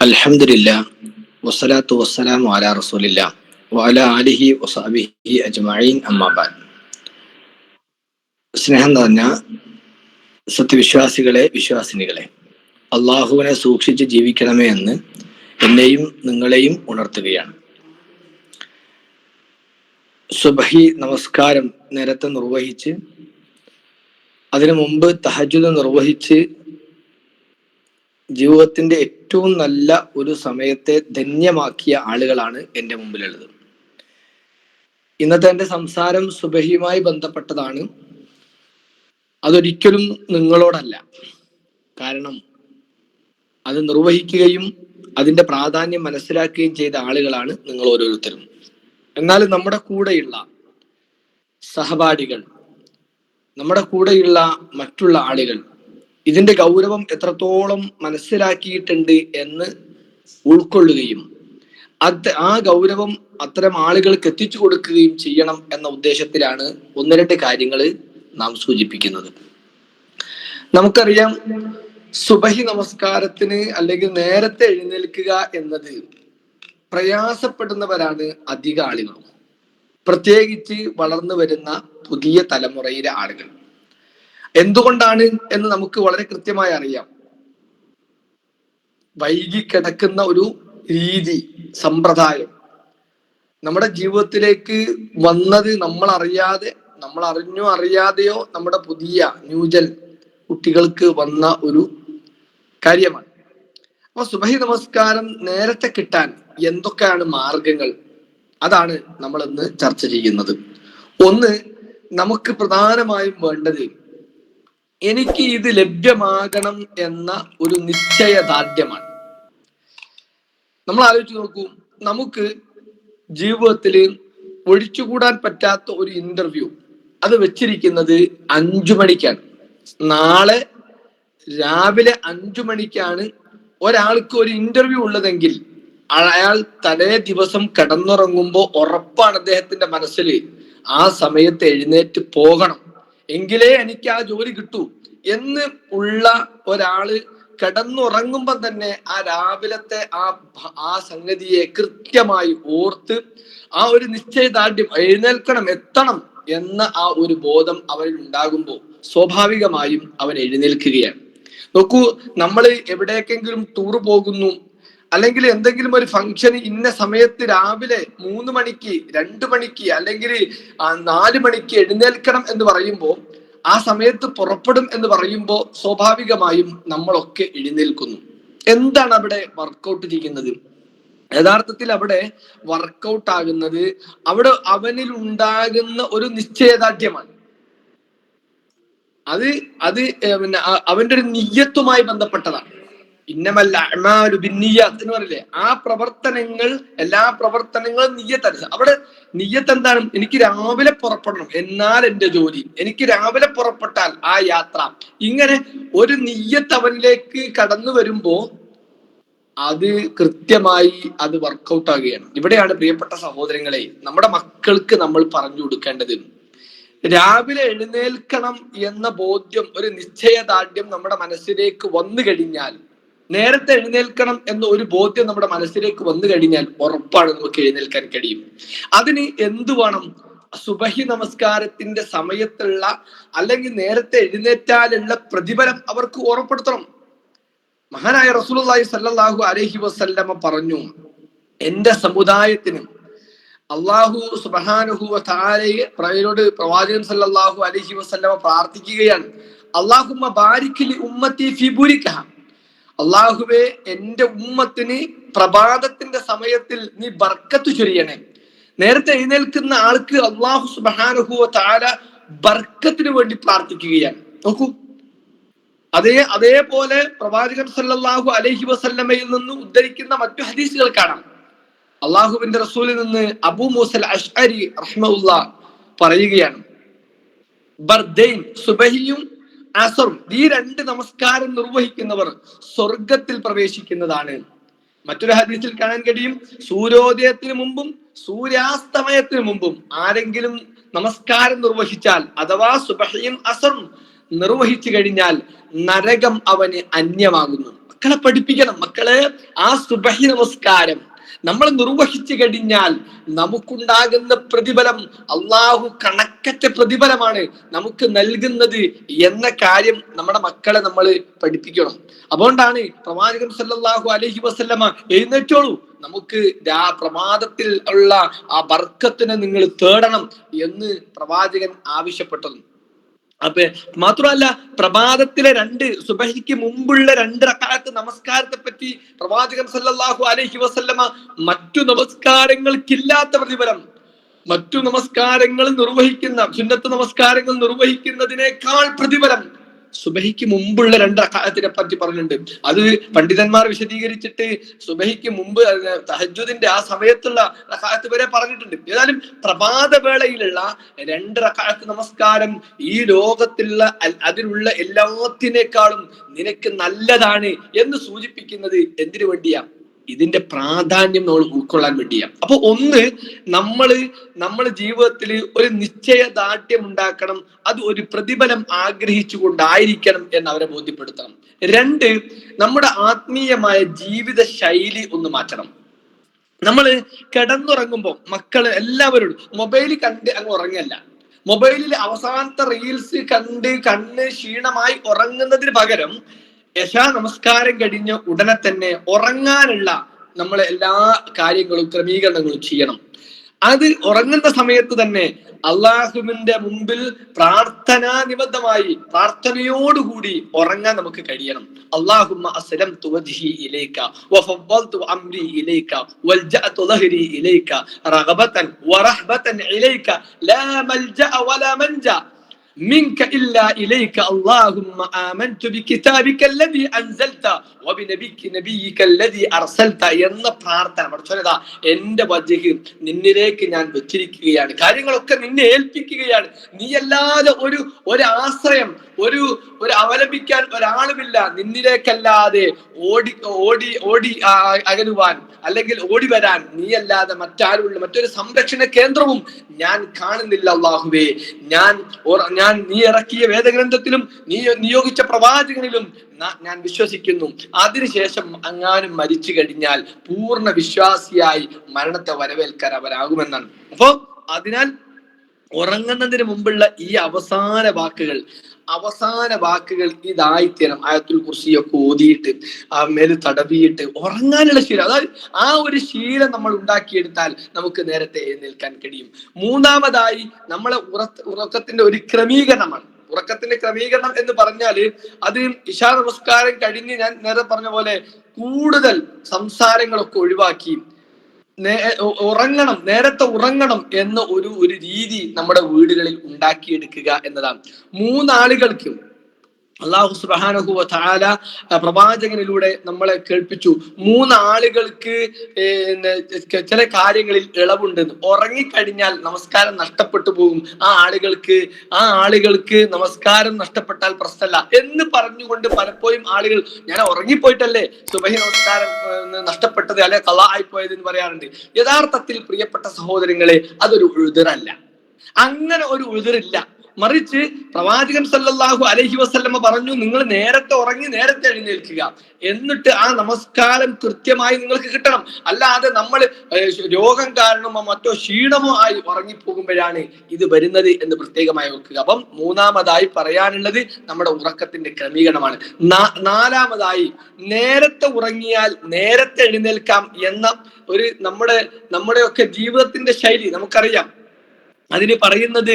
അൽഹംദുലില്ലാ വസ്സലാത്തു വസ്സലാമു അലാ റസൂലില്ലാ വഅല ആലിഹി വസഹബിഹി അജ്മഈൻ അമ്മാബാദ് സ്നേഹം നിറഞ്ഞ സത്യവിശ്വാസികളെ വിശ്വാസിനികളെ അള്ളാഹുവിനെ സൂക്ഷിച്ച് ജീവിക്കണമേ എന്ന് എന്നെയും നിങ്ങളെയും ഉണർത്തുകയാണ്. സുബഹി നമസ്കാരം നേരത്തെ നിർവഹിച്ച് അതിനു മുമ്പ് തഹജുദ് നിർവഹിച്ച് ജീവിതത്തിന്റെ ഏറ്റവും നല്ല ഒരു സമയത്തെ ധന്യമാക്കിയ ആളുകളാണ് എന്റെ മുമ്പിലുള്ളത്. ഇന്നത്തെ എന്റെ സംസാരം സുബഹിയുമായി ബന്ധപ്പെട്ടതാണ്. അതൊരിക്കലും നിങ്ങളോടല്ല. കാരണം അത് നിർവഹിക്കുകയും അതിന്റെ പ്രാധാന്യം മനസ്സിലാക്കുകയും ചെയ്ത ആളുകളാണ് നിങ്ങൾ ഓരോരുത്തരും. എന്നാൽ നമ്മുടെ കൂടെയുള്ള സഹപാഠികൾ നമ്മുടെ കൂടെയുള്ള മറ്റുള്ള ആളുകൾ ഇതിന്റെ ഗൗരവം എത്രത്തോളം മനസ്സിലാക്കിയിട്ടുണ്ട് എന്ന് ഉൾക്കൊള്ളുകയും അത് ആ ഗൗരവം അത്തരം ആളുകൾക്ക് എത്തിച്ചു കൊടുക്കുകയും ചെയ്യണം എന്ന ഉദ്ദേശത്തിലാണ് ഒന്ന് രണ്ട് കാര്യങ്ങൾ നാം സൂചിപ്പിക്കുന്നത്. നമുക്കറിയാം സുബഹി നമസ്കാരത്തിന് അല്ലെങ്കിൽ നേരത്തെ എഴുന്നേൽക്കുക എന്നത് പ്രയാസപ്പെടുന്നവരാണ് അധിക ആളുകളും പ്രത്യേകിച്ച് വളർന്നു വരുന്ന പുതിയ തലമുറയിലെ ആളുകൾ. എന്തുകൊണ്ടാണ് എന്ന് നമുക്ക് വളരെ കൃത്യമായി അറിയാം. വൈകി കിടക്കുന്ന ഒരു രീതി സമ്പ്രദായം. നമ്മുടെ ജീവിതത്തിലേക്ക് വന്നത് നമ്മൾ അറിയാതെ നമ്മൾ അറിഞ്ഞോ അറിയാതെയോ നമ്മുടെ പുതിയ ന്യൂജൽ കുട്ടികൾക്ക് വന്ന ഒരു കാര്യമാണ്. അപ്പൊ സുബഹി നമസ്കാരം നേരത്തെ കിട്ടാൻ എന്തൊക്കെയാണ് മാർഗങ്ങൾ? അതാണ് നമ്മൾ ഇന്ന് ചർച്ച ചെയ്യുന്നത്. ഒന്ന് നമുക്ക് പ്രധാനമായും വേണ്ടത് എനിക്ക് ഇത് ലഭ്യമാകണം എന്ന ഒരു നിശ്ചയദാർഢ്യമാണ്. നമ്മൾ ആലോചിച്ച് നോക്കൂ നമുക്ക് ജീവിതത്തിൽ ഒഴിച്ചുകൂടാൻ പറ്റാത്ത ഒരു ഇന്റർവ്യൂ അത് വെച്ചിരിക്കുന്നത് അഞ്ചു മണിക്കാണ്. നാളെ രാവിലെ അഞ്ചു മണിക്കാണ് ഒരാൾക്ക് ഒരു ഇന്റർവ്യൂ ഉള്ളതെങ്കിൽ അയാൾ തലേ ദിവസം കിടന്നുറങ്ങുമ്പോൾ ഉറപ്പാണ് അദ്ദേഹത്തിന്റെ മനസ്സിൽ ആ സമയത്ത് എഴുന്നേറ്റ് പോകണം. എങ്കിലേ എനിക്ക് ആ ജോലി കിട്ടൂ എന്ന് ഉള്ള ഒരാൾ കിടന്നുറങ്ങുമ്പോൾ തന്നെ ആ രാവിലത്തെ ആ ആ സംഗതിയെ കൃത്യമായി ഓർത്ത് ആ ഒരു നിശ്ചയദാർഢ്യം എഴുന്നേൽക്കണം എത്തണം എന്ന ആ ഒരു ബോധം അവരിൽ ഉണ്ടാകുമ്പോൾ സ്വാഭാവികമായും അവൻ എഴുന്നേൽക്കുകയാണ്. നോക്കൂ നമ്മൾ എവിടേക്കെങ്കിലും ടൂർ പോകുന്നു അല്ലെങ്കിൽ എന്തെങ്കിലും ഒരു ഫംഗ്ഷൻ ഇന്ന സമയത്ത് രാവിലെ മൂന്ന് മണിക്ക് രണ്ടു മണിക്ക് അല്ലെങ്കിൽ നാല് മണിക്ക് എഴുന്നേൽക്കണം എന്ന് പറയുമ്പോൾ ആ സമയത്ത് പുറപ്പെടും എന്ന് പറയുമ്പോൾ സ്വാഭാവികമായും നമ്മളൊക്കെ എഴുന്നേൽക്കുന്നു. എന്താണ് അവിടെ വർക്കൗട്ട് ചെയ്യുന്നത്? യഥാർത്ഥത്തിൽ അവിടെ വർക്കൗട്ട് ആകുന്നത് അവിടെ അവനിൽ ഉണ്ടാകുന്ന ഒരു നിശ്ചയദാർഢ്യമാണ്. അത് അത് പിന്നെ അവന്റെ ഒരു നിയ്യത്തുമായി ബന്ധപ്പെട്ടതാണ്. ഇന്നമല്ല അമാലു ബിന്നിയാത്ത് എന്ന് പറയില്ലേ? ആ പ്രവർത്തനങ്ങൾ എല്ലാ പ്രവർത്തനങ്ങളും നിയ്യത്താണ് അവിടെ നിയ്യത്ത് എന്താണ്? എനിക്ക് രാവിലെ പുറപ്പെടണം. എന്നാൽ എന്റെ ജോലി. എനിക്ക് രാവിലെ പുറപ്പെട്ടാൽ ആ യാത്ര. ഇങ്ങനെ ഒരു നിയ്യത്ത് അവനിലേക്ക് കടന്നു വരുമ്പോ അത് കൃത്യമായി അത് വർക്കൗട്ട് ആകുകയാണ്. ഇവിടെയാണ് പ്രിയപ്പെട്ട സഹോദരങ്ങളെ നമ്മുടെ മക്കൾക്ക് നമ്മൾ പറഞ്ഞു കൊടുക്കേണ്ടത്. രാവിലെ എഴുന്നേൽക്കണം എന്ന ബോധ്യം ഒരു നിശ്ചയദാർഢ്യം നമ്മുടെ മനസ്സിലേക്ക് വന്നു കഴിഞ്ഞാൽ നേരത്തെ എഴുന്നേൽക്കണം എന്ന ഒരു ബോധ്യം നമ്മുടെ മനസ്സിലേക്ക് വന്നു കഴിഞ്ഞാൽ ഉറപ്പാണ് നമുക്ക് എഴുന്നേൽക്കാൻ കഴിയും. അതിന് എന്തു വേണം? സുബഹി നമസ്കാരത്തിന്റെ സമയത്തുള്ള അല്ലെങ്കിൽ നേരത്തെ എഴുന്നേറ്റാലുള്ള പ്രതിഫലം അവർക്ക് ഓർമ്മപ്പെടുത്തണം മഹാനായ റസൂലി സല്ലാഹു അലഹി വസല്ലമ പറഞ്ഞു എന്റെ സമുദായത്തിന് അള്ളാഹു സുബഹാനുഹു താരയെ പ്രയോട് പ്രവാചകൻ സല്ലാഹു അലഹി വസല്ലമ പ്രാർത്ഥിക്കുകയാണ്. അള്ളാഹുമ്മ ബാരിക്കലി ഉമ്മത്തി ഫിബുരിക്ക അള്ളാഹുവെ എന്റെ ഉമ്മത്തിന് പ്രഭാതത്തിന്റെ സമയത്തിൽ നീ ബർക്കത്ത് ചൊരിയണേ. നേരത്തെ എഴുന്നേൽക്കുന്ന ആൾക്ക് അള്ളാഹു സുബാനുഹുവ താര ബർക്കത്തിന് വേണ്ടി പ്രാർത്ഥിക്കുകയാണ്. നോക്കൂ. അതേ അതേപോലെ പ്രവാചകൻ സല്ലാഹു അലഹി വസല്ലമയിൽ നിന്ന് ഉദ്ധരിക്കുന്ന മറ്റു ഹദീസുകൾ കാണാം. അള്ളാഹുവിന്റെ റസൂലിൽ നിന്ന് അബു മൂസൽ അഷ്അരി റഹ്മുല്ല പറയുകയാണ് ബർദൈൻ സുബഹിയും അസറും ഈ രണ്ട് നമസ്കാരം നിർവഹിക്കുന്നവർ സ്വർഗത്തിൽ പ്രവേശിക്കുന്നതാണ്. മറ്റൊരു ഹദീസിൽ കാണാൻ കഴിയും സൂര്യോദയത്തിന് മുമ്പും സൂര്യാസ്തമയത്തിന് മുമ്പും ആരെങ്കിലും നമസ്കാരം നിർവഹിച്ചാൽ അഥവാ സുബഹയും അസറും നിർവഹിച്ചു കഴിഞ്ഞാൽ നരകം അവന് അന്യമാകുന്നു. മക്കളെ പഠിപ്പിക്കണം. മക്കളെ ആ സുബഹി നമസ്കാരം നമ്മൾ നിർവഹിച്ചു കഴിഞ്ഞാൽ നമുക്കുണ്ടാകുന്ന പ്രതിഫലം അള്ളാഹു കണക്കറ്റ പ്രതിഫലമാണ് നമുക്ക് നൽകുന്നത് എന്ന കാര്യം നമ്മുടെ മക്കളെ നമ്മൾ പഠിപ്പിക്കണം. അതുകൊണ്ടാണ് പ്രവാചകൻ സല്ലാഹു അലഹി വസല്ലമ എഴുന്നേറ്റോളൂ. നമുക്ക് ആ പ്രമാദത്തിൽ ഉള്ള ആ ബർക്കത്തിനെ നിങ്ങൾ തേടണം എന്ന് പ്രവാചകൻ ആവശ്യപ്പെട്ടത്. അപ്പൊ മാത്രമല്ല പ്രഭാതത്തിലെ രണ്ട് സുബഹിക്ക് മുമ്പുള്ള രണ്ട് റക്കാലത്ത് നമസ്കാരത്തെ പറ്റി പ്രവാചകൻ സല്ലല്ലാഹു അലൈഹി വസല്ലമ മറ്റു നമസ്കാരങ്ങൾക്കില്ലാത്ത പ്രതിഫലം മറ്റു നമസ്കാരങ്ങൾ നിർവഹിക്കുന്ന സുന്നത്ത് നമസ്കാരങ്ങൾ നിർവഹിക്കുന്നതിനേക്കാൾ പ്രതിഫലം സുബഹിക്ക് മുമ്പുള്ള രണ്ട് അക്കാലത്തിനെ പറ്റി പറഞ്ഞിട്ടുണ്ട്. അത് പണ്ഡിതന്മാർ വിശദീകരിച്ചിട്ട് സുബഹിക്ക് മുമ്പ് തഹജുദിന്റെ ആ സമയത്തുള്ള റക്കാലത്ത് വരെ പറഞ്ഞിട്ടുണ്ട്. ഏതായാലും പ്രഭാതവേളയിലുള്ള രണ്ട് റക്കാലത്ത് നമസ്കാരം ഈ ലോകത്തിലുള്ള അതിലുള്ള എല്ലാത്തിനേക്കാളും നിനക്ക് നല്ലതാണ് എന്ന് സൂചിപ്പിക്കുന്നത് എന്തിനു വേണ്ടിയാ? ഇതിന്റെ പ്രാധാന്യം നമ്മൾ ഉൾക്കൊള്ളാൻ വേണ്ടിയാണ് അപ്പൊ ഒന്ന് നമ്മൾ നമ്മുടെ ജീവിതത്തിൽ ഒരു നിശ്ചയദാർഢ്യം ഉണ്ടാക്കണം അത് ഒരു പ്രതിഫലം ആഗ്രഹിച്ചുകൊണ്ടായിരിക്കണം എന്ന് അവരെ ബോധ്യപ്പെടുത്തണം. രണ്ട് നമ്മുടെ ആത്മീയമായ ജീവിത ശൈലി ഒന്ന് മാറ്റണം. നമ്മൾ കിടന്നുറങ്ങുമ്പോൾ മക്കൾ എല്ലാവരോടും മൊബൈൽ കണ്ട് അങ്ങ് ഉറങ്ങല്ല. മൊബൈലിൽ അവസാനത്തെ റീൽസ് കണ്ട് കണ്ണ് ക്ഷീണമായി ഉറങ്ങുന്നതിന് പകരം യശാ നമസ്കാരം കഴിഞ്ഞ ഉടനെ തന്നെ ഉറങ്ങാനുള്ള നമ്മൾ എല്ലാ കാര്യങ്ങളും ക്രമീകരണങ്ങളും ചെയ്യണം. അത് ഉറങ്ങുന്ന സമയത്ത് തന്നെ അള്ളാഹുവിന്റെ മുമ്പിൽ പ്രാർത്ഥനാ നിബദ്ധമായി പ്രാർത്ഥനയോടുകൂടി ഉറങ്ങാൻ നമുക്ക് കഴിയണം. അള്ളാഹുമ്മ അസ്ലം ഇലൈക ഇലൈക ഇലൈക റഗബതൻ ഇലൈക ലാ വലാ منك إلا إليك اللهم آمنت بكتابك الذي أنزلت وبنبيك نبيك الذي أرسلت എന്ന പ്രാർത്ഥന പഠിച്ചോനതാ എന്റെ വജഹ് നിന്നിലേക്ക് ഞാൻ വെച്ചിരിക്കുകയാണ് കാര്യങ്ങളൊക്കെ നിന്നെ ഏൽപ്പിക്കുകയാണ് നീ അല്ലാതെ ഒരു ഒരു ആശ്രയം ഒരു ഒരു അവലംബിക്കാൻ ഒരാളുമില്ല. നിന്നിലേക്കല്ലാതെ ഓടി ഓടി ഓടി അകലുവാൻ അല്ലെങ്കിൽ ഓടി വരാൻ നീയല്ലാതെ മറ്റാരുമില്ല. മറ്റൊരു സംരക്ഷണ കേന്ദ്രവും ഞാൻ കാണുന്നില്ല അള്ളാഹുവേ. ഞാൻ ഞാൻ നീ ഇറക്കിയ വേദഗ്രന്ഥത്തിലും നീ നിയോഗിച്ച പ്രവാചകനിലും ഞാൻ വിശ്വസിക്കുന്നു. അതിനുശേഷം അങ്ങാനും മരിച്ചു കഴിഞ്ഞാൽ പൂർണ വിശ്വാസിയായി മരണത്തെ വരവേൽക്കാൻ അവരാകുമെന്നാണ്. അപ്പോ അതിനാൽ ഉറങ്ങുന്നതിന് മുമ്പുള്ള ഈ അവസാന വാക്കുകൾ അവസാന വാക്കുകൾ ഇതായിത്തീരണം ആയത്തുൽ കുർസിയൊക്കെ ഓതിയിട്ട് ആ മേൽ തടവിയിട്ട് ഉറങ്ങാനുള്ള ശീലം. അതായത് ആ ഒരു ശീലം നമ്മൾ ഉണ്ടാക്കിയെടുത്താൽ നമുക്ക് നേരത്തെ എഴുന്നേൽക്കാൻ കഴിയും. മൂന്നാമതായി നമ്മളെ ഉറ ഉറക്കത്തിന്റെ ഒരു ക്രമീകരണമാണ്. ഉറക്കത്തിന്റെ ക്രമീകരണം എന്ന് പറഞ്ഞാൽ അത് ഇഷാ നമസ്കാരം കഴിഞ്ഞ് ഞാൻ നേരെ പറഞ്ഞ പോലെ കൂടുതൽ സംസാരങ്ങളൊക്കെ ഒഴിവാക്കി ഉറങ്ങണം നേരത്തെ ഉറങ്ങണം എന്ന ഒരു ഒരു രീതി നമ്മുടെ വീടുകളിൽ ഉണ്ടാക്കിയെടുക്കുക എന്നതാണ്. മൂന്നാളുകൾക്ക് അള്ളാഹു സുബാനഹു താല പ്രവാചകനിലൂടെ നമ്മളെ കേൾപ്പിച്ചു. മൂന്നാളുകൾക്ക് ചില കാര്യങ്ങളിൽ ഇളവുണ്ടെന്ന്. ഉറങ്ങിക്കഴിഞ്ഞാൽ നമസ്കാരം നഷ്ടപ്പെട്ടു പോകും. ആ ആളുകൾക്ക് ആ ആളുകൾക്ക് നമസ്കാരം നഷ്ടപ്പെട്ടാൽ പ്രശ്നമല്ല എന്ന് പറഞ്ഞുകൊണ്ട് പലപ്പോഴും ആളുകൾ ഞാൻ ഉറങ്ങിപ്പോയിട്ടല്ലേ? സുബഹി നമസ്കാരം നഷ്ടപ്പെട്ടത് അല്ലെ കള ആയിപ്പോയത് എന്ന് പറയാറുണ്ട്. യഥാർത്ഥത്തിൽ പ്രിയപ്പെട്ട സഹോദരങ്ങളെ അതൊരു ഉഴുതറല്ല. അങ്ങനെ ഒരു ഉഴുതറില്ല. മറിച്ച് പ്രവാചകൻ സല്ലല്ലാഹു അലഹി വസ്ല്ലമ്മ പറഞ്ഞു നിങ്ങൾ നേരത്തെ ഉറങ്ങി നേരത്തെ എഴുന്നേൽക്കുക. എന്നിട്ട് ആ നമസ്കാരം കൃത്യമായി നിങ്ങൾക്ക് കിട്ടണം. അല്ലാതെ നമ്മൾ രോഗം കാരണമോ മറ്റോ ക്ഷീണമോ ആയി ഉറങ്ങിപ്പോകുമ്പോഴാണ് ഇത് വരുന്നത് എന്ന് പ്രത്യേകമായി ഓർക്കുക. അപ്പം മൂന്നാമതായി പറയാനുള്ളത് നമ്മുടെ ഉറക്കത്തിന്റെ ക്രമീകരണമാണ്. നാലാമതായി നേരത്തെ ഉറങ്ങിയാൽ നേരത്തെ എഴുന്നേൽക്കാം എന്ന ഒരു നമ്മുടെ നമ്മുടെയൊക്കെ ജീവിതത്തിന്റെ ശൈലി നമുക്കറിയാം. അതിന് പറയുന്നത്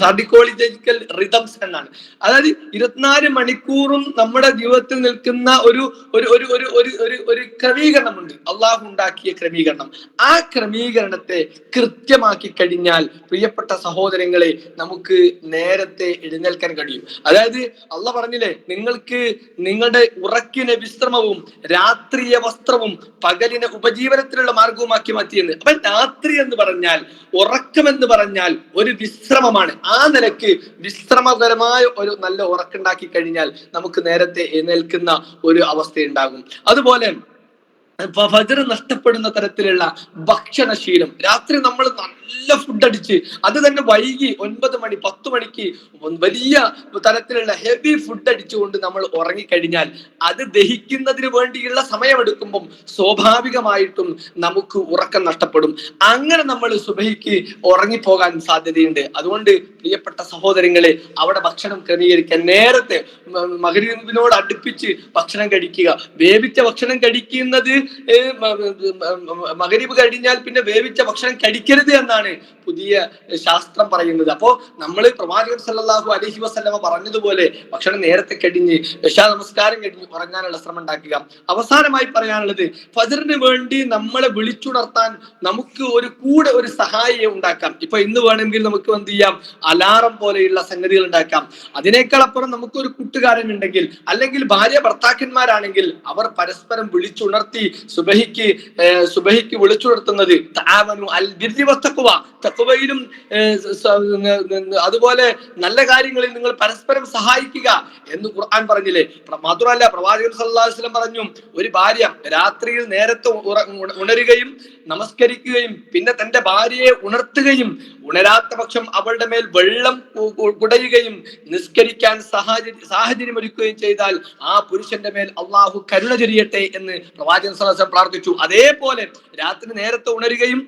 സാർഡിക്കോളജിക്കൽ റിതംസ് എന്നാണ്. അതായത് ഇരുപത്തിനാല് മണിക്കൂറും നമ്മുടെ ജീവിതത്തിൽ നിൽക്കുന്ന ഒരു ഒരു ഒരു ഒരു ഒരു ഒരു ഒരു ക്രമീകരണമുണ്ട്. അള്ളാഹു ഉണ്ടാക്കിയ ക്രമീകരണം. ആ ക്രമീകരണത്തെ കൃത്യമാക്കി കഴിഞ്ഞാൽ പ്രിയപ്പെട്ട സഹോദരങ്ങളെ നമുക്ക് നേരത്തെ എഴുന്നേൽക്കാൻ കഴിയും. അതായത് അള്ള പറഞ്ഞില്ലേ നിങ്ങൾക്ക് നിങ്ങളുടെ ഉറക്കിന് വിശ്രമവും രാത്രിയ വസ്ത്രവും പകലിനെ ഉപജീവനത്തിനുള്ള മാർഗവുമാക്കി മാറ്റിയെന്ന്. അപ്പൊ രാത്രി എന്ന് പറഞ്ഞാൽ ഉറക്കം എന്ന് പറഞ്ഞാൽ ഒരു വിശ്രമമാണ്. ആ നിലയ്ക്ക് വിശ്രമകരമായ ഒരു നല്ല ഉറക്കുണ്ടാക്കി കഴിഞ്ഞാൽ നമുക്ക് നേരത്തെ എഴുന്നേൽക്കുന്ന ഒരു അവസ്ഥയുണ്ടാകും. അതുപോലെ ഫജർ നഷ്ടപ്പെടുന്ന തരത്തിലുള്ള ഭക്ഷണശീലം. രാത്രി നമ്മൾ നല്ല ഫുഡ് അടിച്ച്. അത് തന്നെ വൈകി ഒൻപത് മണി പത്ത് മണിക്ക് വലിയ തരത്തിലുള്ള ഹെവി ഫുഡ് അടിച്ചുകൊണ്ട് നമ്മൾ ഉറങ്ങിക്കഴിഞ്ഞാൽ അത് ദഹിക്കുന്നതിന് വേണ്ടിയുള്ള സമയമെടുക്കുമ്പം സ്വാഭാവികമായിട്ടും നമുക്ക് ഉറക്കം നഷ്ടപ്പെടും. അങ്ങനെ നമ്മൾ സുബഹിക്ക് ഉറങ്ങിപ്പോകാൻ സാധ്യതയുണ്ട്. അതുകൊണ്ട് പ്രിയപ്പെട്ട സഹോദരങ്ങളെ അവിടെ ഭക്ഷണം ക്രമീകരിക്കാൻ നേരത്തെ മകരിനോട് അടുപ്പിച്ച് ഭക്ഷണം കഴിക്കുക. വേവിച്ച ഭക്ഷണം കഴിക്കുന്നത് മകരീബ് കഴിഞ്ഞാൽ പിന്നെ വേവിച്ച ഭക്ഷണം കഴിക്കരുത് എന്നാണ് പുതിയ ശാസ്ത്രം പറയുന്നത്. അപ്പോ നമ്മൾ പ്രവാചകൻ സല്ലാഹു അലഹി വസ്ലമ പറഞ്ഞതുപോലെ ഭക്ഷണം നേരത്തെ കടിഞ്ഞ് യശാ നമസ്കാരം കടിഞ്ഞ് ഉറങ്ങാനുള്ള ശ്രമം ഉണ്ടാക്കുക. അവസാനമായി പറയാനുള്ളത് ഫജറിന് വേണ്ടി നമ്മളെ വിളിച്ചുണർത്താൻ നമുക്ക് ഒരു കൂടെ ഒരു സഹായിയെ ഉണ്ടാക്കാം. ഇപ്പൊ ഇന്ന് വേണമെങ്കിൽ നമുക്ക് എന്ത് ചെയ്യാം? അലാറം പോലെയുള്ള സംഗതികൾ ഉണ്ടാക്കാം. അതിനേക്കാൾ അപ്പുറം നമുക്കൊരു കൂട്ടുകാരൻ ഉണ്ടെങ്കിൽ അല്ലെങ്കിൽ ഭാര്യ ഭർത്താക്കന്മാരാണെങ്കിൽ അവർ പരസ്പരം വിളിച്ചുണർത്തി സുബഹിക്ക് സുബഹിക്ക് വിളിച്ചുണർത്തുന്നത് അൽ തക്കുവയിലും അതുപോലെ നല്ല കാര്യങ്ങളിൽ നിങ്ങൾ പരസ്പരം സഹായിക്കുക എന്ന് ഖുർആൻ പറഞ്ഞില്ലേ? മാത്രമല്ല പ്രവാചകൻ സല്ലാസ്ലം പറഞ്ഞു ഒരു ഭാര്യ രാത്രിയിൽ നേരത്തെ ഉണരുകയും നമസ്കരിക്കുകയും പിന്നെ തന്റെ ഭാര്യയെ ഉണർത്തുകയും ഉണരാത്ത പക്ഷം അവളുടെ മേൽ വെള്ളം കുടയുകയും നിസ്കരിക്കാൻ സാഹചര്യം സാഹചര്യം ഒരുക്കുകയും ചെയ്താൽ ആ പുരുഷന്റെ മേൽ അള്ളാഹു കരുണ ചൊരിയട്ടെ എന്ന് പ്രവാചകൻ സല്ലാസ്ലം പ്രാർത്ഥിച്ചു. അതേപോലെ രാത്രി നേരത്തെ ഉണരുകയും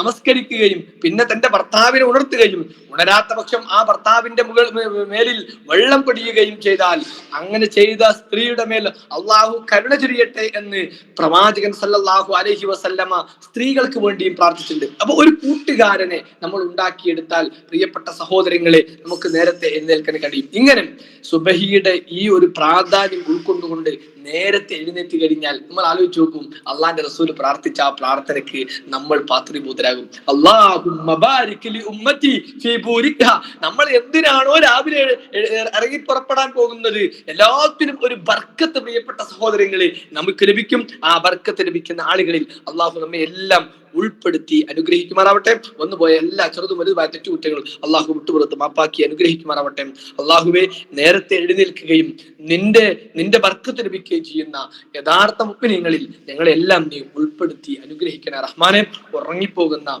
നമസ്കരിക്കുകയും പിന്നെ തന്റെ ഭർത്താവിനെ ഉണർത്തുകയും ഉണരാത്ത പക്ഷം ആ ഭർത്താവിന്റെ മുകൾ മേലിൽ വെള്ളം പൊടിയുകയും ചെയ്താൽ അങ്ങനെ ചെയ്ത സ്ത്രീയുടെ മേൽ അള്ളാഹു കരുണ ചൊരിയട്ടെ എന്ന് പ്രവാചകൻ സല്ലല്ലാഹു അലഹി വസല്ലമ സ്ത്രീകൾക്ക് വേണ്ടിയും പ്രാർത്ഥിച്ചിട്ടുണ്ട്. അപ്പൊ ഒരു കൂട്ടുകാരനെ നമ്മൾ ഉണ്ടാക്കിയെടുത്താൽ പ്രിയപ്പെട്ട സഹോദരങ്ങളെ നമുക്ക് നേരത്തെ എഴുന്നേൽക്കാൻ കഴിയും. ഇങ്ങനെ സുബഹിയുടെ ഈ ഒരു പ്രാധാന്യം ഉൾക്കൊണ്ടുകൊണ്ട് നേരത്തെ എഴുന്നേറ്റ് കഴിഞ്ഞാൽ നമ്മൾ ആലോചിച്ച് നോക്കും അള്ളാന്റെ റസൂൽ പ്രാർത്ഥിച്ച ആ പ്രാർത്ഥനയ്ക്ക് നമ്മൾ പാത്രിഭൂതരാകും. നമ്മൾ എന്തിനാണോ രാവിലെ ഇറങ്ങി പുറപ്പെടാൻ പോകുന്നത്? എല്ലാത്തിനും ഒരു ബർക്കത്ത് പ്രിയപ്പെട്ട സഹോദരങ്ങളെ നമുക്ക് ലഭിക്കും ആ ബർക്കത്ത് ലഭിക്കുന്ന ആളുകളിൽ. അള്ളാഹു നമ്മെ എല്ലാം ഉൾപ്പെടുത്തി അനുഗ്രഹിക്കുമാറാവട്ടെ. വന്നുപോയ എല്ലാ ചെറുതും വലുതുമായ തെറ്റുകുറ്റങ്ങളും അള്ളാഹു വിട്ടുപുറത്ത് മാപ്പാക്കി അനുഗ്രഹിക്കുമാറാവട്ടെ. അള്ളാഹുവെ നേരത്തെ എഴുന്നേൽക്കുകയും നിന്റെ നിന്റെ ബർക്കത്ത് ലഭിക്കുകയും ചെയ്യുന്ന യഥാർത്ഥ മുപ്പിനങ്ങളിൽ ഞങ്ങളെല്ലാം നീ ഉൾപ്പെടുത്തി അനുഗ്രഹിക്കണ റഹ്മാനെ. ഉറങ്ങിപ്പോകുന്ന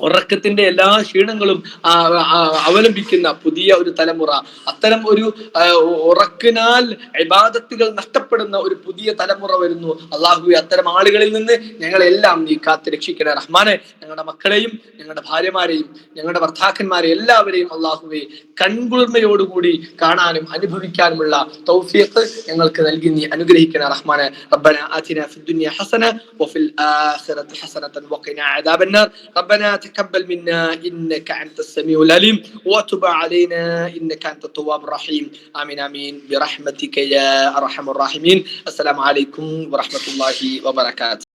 ഉറക്കത്തിന്റെ എല്ലാ ക്ഷീണങ്ങളും അവലംബിക്കുന്ന പുതിയ ഒരു തലമുറ. അത്തരം ഒരു ഉറക്കിനാൽ ഇബാദത്തുകൾ നഷ്ടപ്പെടുന്ന ഒരു പുതിയ തലമുറ വരുന്നു. അള്ളാഹു അത്തരം ആളുകളിൽ നിന്ന് ഞങ്ങളെല്ലാം നീ കാത്ത് രക്ഷിക്കണേ. റഹ്മാനെ ഞങ്ങളുടെ മക്കളെയും ഞങ്ങളുടെ ഭാര്യമാരെയും ഞങ്ങളുടെ ഭർത്താക്കന്മാരെ എല്ലാവരെയും അള്ളാഹുവെ കൺകുളിർമയോടുകൂടി കാണാനും അനുഭവിക്കാനുമുള്ള തൗഫീഖ് ഞങ്ങൾക്ക് നൽകി നീ അനുഗ്രഹിക്കണേ. റഹ്മാനെ ഹസന വഫിൽ റബ്ബന تقبل منا إنك أنت السميع العليم وتب علينا إنك أنت التواب الرحيم. آمين آمين. برحمتك يا أرحم الراحمين. السلام عليكم ورحمة الله وبركاته.